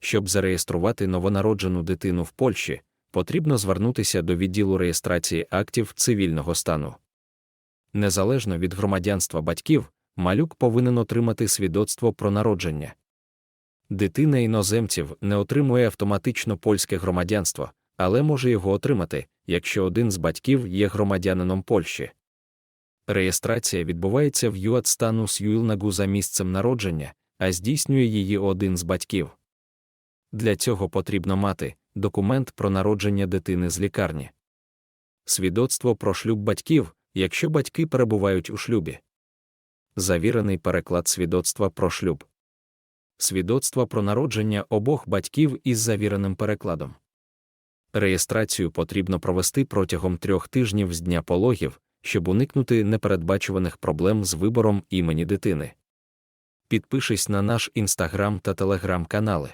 Щоб зареєструвати новонароджену дитину в Польщі, потрібно звернутися до відділу реєстрації актів цивільного стану. Незалежно від громадянства батьків, малюк повинен отримати свідоцтво про народження. Дитина іноземців не отримує автоматично польське громадянство, але може його отримати, якщо один з батьків є громадянином Польщі. Реєстрація відбувається в ЮАТ станус ЮІЛНАГУ за місцем народження, а здійснює її один з батьків. Для цього потрібно мати документ про народження дитини з лікарні, свідоцтво про шлюб батьків, якщо батьки перебувають у шлюбі, завірений переклад свідоцтва про шлюб, свідоцтва про народження обох батьків із завіреним перекладом. Реєстрацію потрібно провести протягом трьох тижнів з дня пологів, щоб уникнути непередбачуваних проблем з вибором імені дитини. Підпишись на наш інстаграм та телеграм канали.